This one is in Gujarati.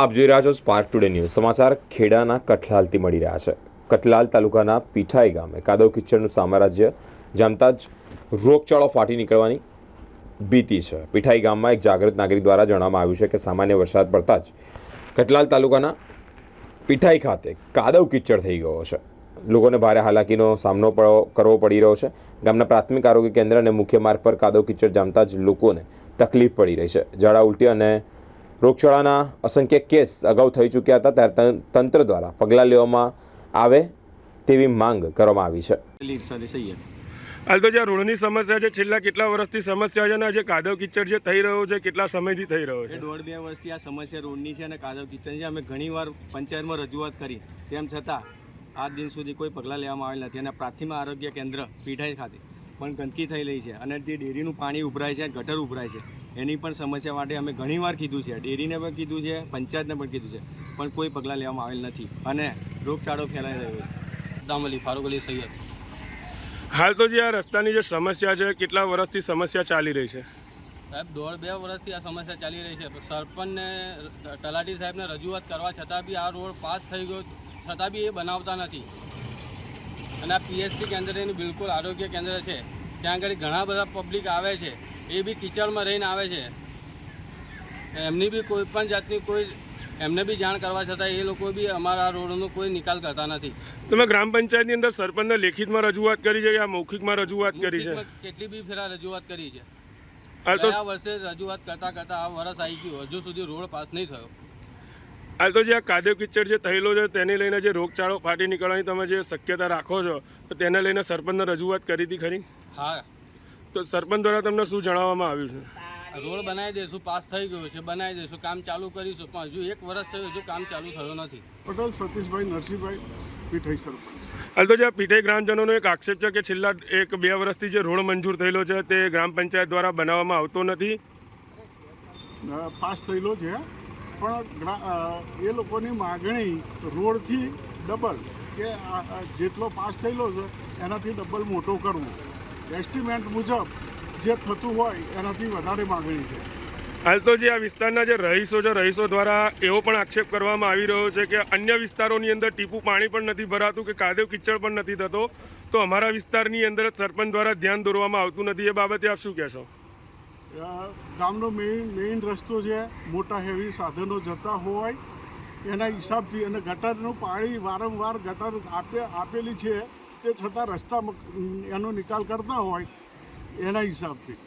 આપ જોઈ રહ્યા છો સ્પાર્ક ટુડે ન્યૂઝ સમાચાર ખેડાના કઠલાલથી મળી રહ્યા છે. કઠલાલ તાલુકાના પીઠાઈ ગામે કાદવ કિચડનું સામ્રાજ્ય, જામતા જ રોગચાળો ફાટી નીકળવાની ભીતિ છે. પીઠાઈ ગામમાં એક જાગૃત નાગરિક દ્વારા જણાવવામાં આવ્યું છે કે સામાન્ય વરસાદ પડતા જ કઠલાલ તાલુકાના પીઠાઈ ખાતે કાદવ કિચડ થઈ ગયો છે. લોકોને ભારે હાલાકીનો સામનો કરવો પડી રહ્યો છે. ગામના પ્રાથમિક આરોગ્ય કેન્દ્ર અને મુખ્ય માર્ગ પર કાદવ કિચડ જામતા જ લોકોને તકલીફ પડી રહી છે. ઝાડા ઉલટી અને રોગચાળાના અસંખ્ય કેસ અગાઉ થઈ ચૂક્યા હતા ત્યારે તં- તંત્ર દ્વારા પગલાં લેવામાં આવે તેવી માંગ કરવામાં આવી છે. હાલ તો જે રોડની સમસ્યા છે છેલ્લા કેટલા વર્ષથી સમસ્યા છે અને જે કાદવ કિચડ જે થઈ રહ્યો છે કેટલા સમયથી થઈ રહ્યો છે? દોઢ બે વર્ષથી આ સમસ્યા રોડની છે અને કાદવ કિચડ છે. અમે ઘણીવાર પંચાયતમાં રજૂઆત કરી. તેમ છતાં આજ દિન સુધી કોઈ પગલાં લેવામાં આવેલ નથી અને પ્રાથમિક આરોગ્ય કેન્દ્ર પીઠાઈ ખાતે પણ ગંદકી થઈ રહી છે. અને જે ડેરીનું પાણી ઉભરાય છે ગટર ઉભરાય છે એની પણ સમસ્યા માટે અમે ઘણીવાર કીધું છે. ડેરીને પણ કીધું છે પંચાયતને પણ કીધું છે પણ કોઈ પગલાં લેવામાં આવેલ નથી અને રોગચાળો ફેલાઈ રહ્યો છે. દામલી ફારૂક અલી સૈયદ. હાલ તો જે આ રસ્તાની જે સમસ્યા છે કેટલા વર્ષથી સમસ્યા ચાલી રહી છે? સાહેબ દોઢ બે વર્ષથી આ સમસ્યા ચાલી રહી છે. સરપંચને તલાટી સાહેબને રજૂઆત કરવા છતાં બી આ રોડ પાસ થઈ ગયો છતાં બી એ બનાવતા નથી. અને આ પીએચસી કેન્દ્ર એનું બિલકુલ આરોગ્ય કેન્દ્ર છે. ત્યાં આગળ ઘણા બધા પબ્લિક આવે છે. એ બી કિચડમાં રહીને આવે છે. એમની બી કોઈ પણ જાતની કોઈ એમને બી જાણ કરવા છતાં એ લોકો બી અમારા રોડનો કોઈ નિકાલ કરતા નથી. તમે ગ્રામ પંચાયતની અંદર સરપંચને લેખિતમાં રજૂઆત કરી છે કે આ મૌખિકમાં રજૂઆત કરી છે? કેટલી બી ફેરા રજૂઆત કરી છે. ગયા વર્ષે રજૂઆત કરતા કરતા આ વર્ષ આવી ગયું. હજુ સુધી રોડ પાસ નહીં થયો. હાલ તો જે આ કાદવ કિચડ જે થયેલો છે તેને લઈને જે રોગચાળો ફાટી નીકળવાની તમે જે શક્યતા રાખો છો તો તેને લઈને સરપંચને રજૂઆત કરી હતી ખરી? હા. તો સરપંચ દ્વારા તમને શું જણાવવામાં આવ્યું છે? રોડ બનાવી દઈશું પાસ થઈ ગયો છે બનાવી દઈશું કામ ચાલુ કરીશું પણ હજુ એક વર્ષ થયું હજુ કામ ચાલુ થયું નથી. પટેલ સતીશભાઈ નરસિંહભાઈ પીઠાઈ સરપંચ. હાલ તો જે પીઠાઈ ગ્રામજનોનો એક આક્ષેપ છે કે છેલ્લા એક બે વર્ષથી જે રોડ મંજૂર થયેલો છે તે ગ્રામ પંચાયત દ્વારા બનાવવામાં આવતો નથી? પાસ થયેલો છે પણ એ લોકોની માગણી રોડથી ડબલ કે જેટલો પાસ થયેલો છે એનાથી ડબલ મોટો કરવો. એસ્ટિમેટ મુજબ જે થતું હોય એનાથી વધારે માગણી છે. હાલ તો જે આ વિસ્તારના જે રહીશો છે રહીશો દ્વારા એવો પણ આક્ષેપ કરવામાં આવી રહ્યો છે કે અન્ય વિસ્તારોની અંદર ટીપું પાણી પણ નથી ભરાતું કે કાદવ કિચડ પણ નથી થતો. તો અમારા વિસ્તારની અંદર જ સરપંચ દ્વારા ધ્યાન દોરવામાં આવતું નથી. એ બાબતે આપ શું કહેશો? ગામનો મેઇન મેઇન રસ્તો છે મોટા હેવી સાધનો જતા હોય એના હિસાબથી અને ગટરનું પાણી વારંવાર ગટર આપે આપેલી છે. તે છતાં રસ્તા એનો નિકાલ કરતા હોય એના હિસાબથી.